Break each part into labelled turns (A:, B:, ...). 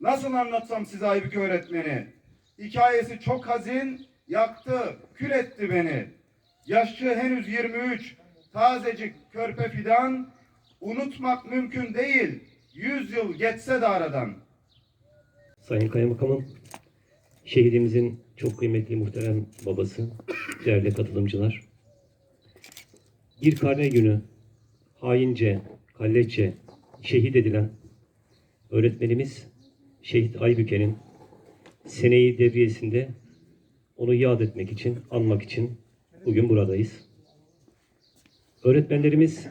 A: Nasıl anlatsam size Aybük öğretmeni? Hikayesi çok hazin, yaktı, kül etti beni. Yaşçı henüz 23, tazecik körpe fidan, unutmak mümkün değil, yüz yıl geçse de aradan.
B: Sayın Kaymakamım, şehidimizin çok kıymetli muhterem babası, değerli katılımcılar. Bir karne günü haince, kalleççe şehit edilen öğretmenimiz Şehit Aybüke'nin seneyi devriyesinde onu yad etmek için, anmak için bugün buradayız. Öğretmenlerimiz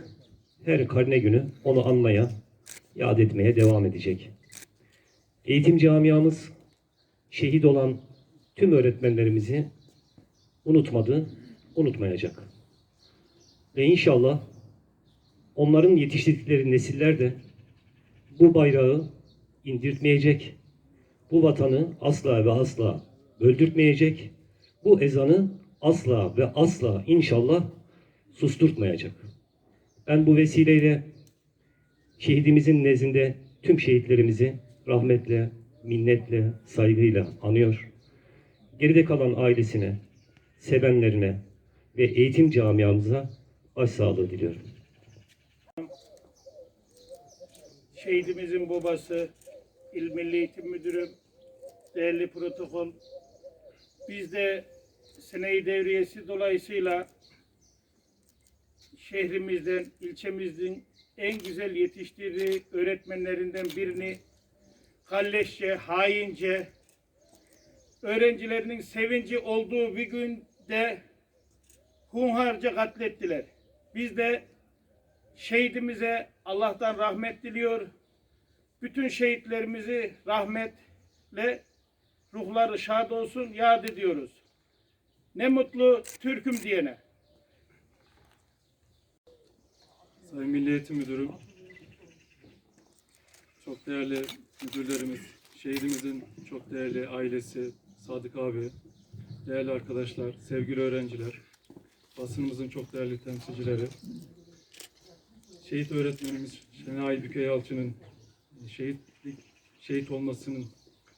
B: her karne günü onu anmaya, yad etmeye devam edecek. Eğitim camiamız şehit olan tüm öğretmenlerimizi unutmadı, unutmayacak. Ve inşallah onların yetiştirdikleri nesiller de bu bayrağı indirtmeyecek, bu vatanı asla ve asla öldürtmeyecek, bu ezanı asla ve asla inşallah susturtmayacak. Ben bu vesileyle şehidimizin nezdinde tüm şehitlerimizi rahmetle, minnetle, saygıyla anıyor. Geride kalan ailesine, sevenlerine ve eğitim camiamıza başsağlığı diliyorum.
C: şehidimizin babası, İl Milli Eğitim Müdürü, değerli protokol. Biz de seneyi devriyesi dolayısıyla şehrimizden, ilçemizin en güzel yetiştirdiği öğretmenlerinden birini kalleşçe, haince, öğrencilerinin sevinci olduğu bir günde hunharca katlettiler. Biz de şehidimize Allah'tan rahmet diliyor. Bütün şehitlerimizi rahmetle ruhları şad olsun yad ediyoruz. Ne mutlu Türk'üm diyene.
D: Sayın Milli Müdürüm, çok değerli müdürlerimiz, şehidimizin çok değerli ailesi, Sadık abi, değerli arkadaşlar, sevgili öğrenciler, basınımızın çok değerli temsilcileri, şehit öğretmenimiz Şenay Büke Yalçın'ın şehitlik, şehit olmasının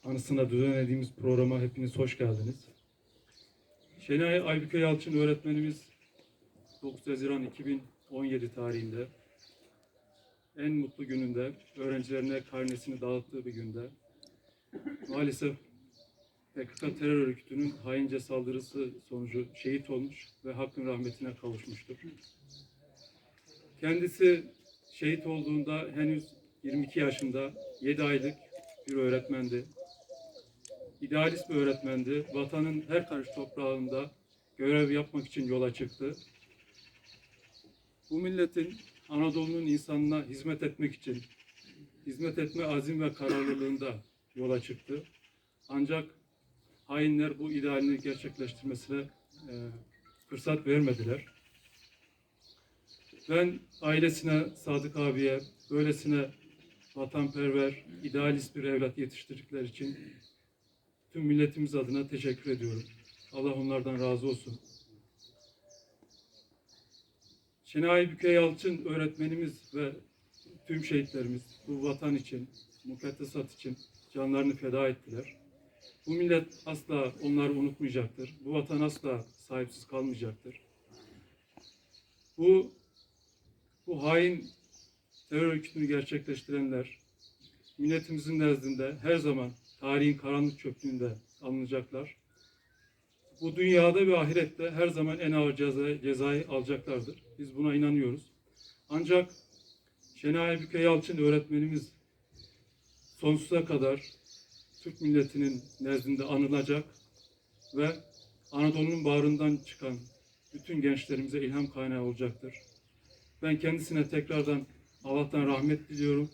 D: anısına düzenlediğimiz programa hepiniz hoş geldiniz. Şenay Aybüke Yalçın öğretmenimiz 9 Haziran 2017 tarihinde en mutlu gününde öğrencilerine karnesini dağıttığı bir günde maalesef PKK terör örgütünün haince saldırısı sonucu şehit olmuş ve hakkın rahmetine kavuşmuştur. Kendisi şehit olduğunda henüz 22 yaşında 7 aylık bir öğretmendi. İdealist bir öğretmendi. Vatanın her karış toprağında görev yapmak için yola çıktı. Bu milletin Anadolu'nun insanına hizmet etmek için hizmet etme azim ve kararlılığında yola çıktı. Ancak hainler bu idealini gerçekleştirmesine e, fırsat vermediler. Ben ailesine, Sadık abiye, böylesine vatanperver, idealist bir evlat yetiştirdikleri için tüm milletimiz adına teşekkür ediyorum. Allah onlardan razı olsun. Şenay Büke Yalçın öğretmenimiz ve tüm şehitlerimiz bu vatan için, mukaddesat için canlarını feda ettiler. Bu millet asla onları unutmayacaktır. Bu vatan asla sahipsiz kalmayacaktır. Bu bu hain terör örgütünü gerçekleştirenler milletimizin nezdinde her zaman tarihin karanlık çöplüğünde alınacaklar. Bu dünyada ve ahirette her zaman en ağır ceza, cezayı alacaklardır. Biz buna inanıyoruz. Ancak Şenay Büke Yalçın öğretmenimiz sonsuza kadar Türk milletinin nezdinde anılacak ve Anadolu'nun bağrından çıkan bütün gençlerimize ilham kaynağı olacaktır. Ben kendisine tekrardan Allah'tan rahmet diliyorum.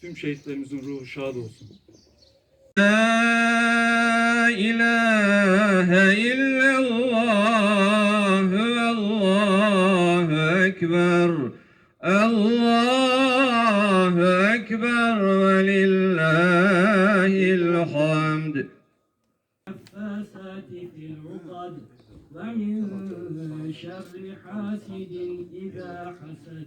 D: Tüm şehitlerimizin ruhu şad olsun.
E: لا إله إلا الله والله أكبر الله أكبر ولله الحمد
F: النفاسات في العقد ومن شر حاسد إذا حسد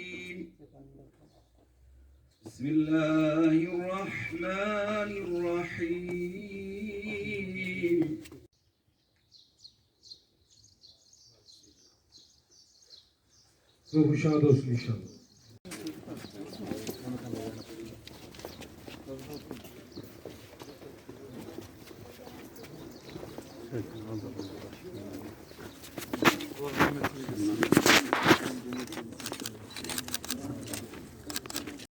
E: بسم الله الرحمن الرحيم
G: Thank
C: you.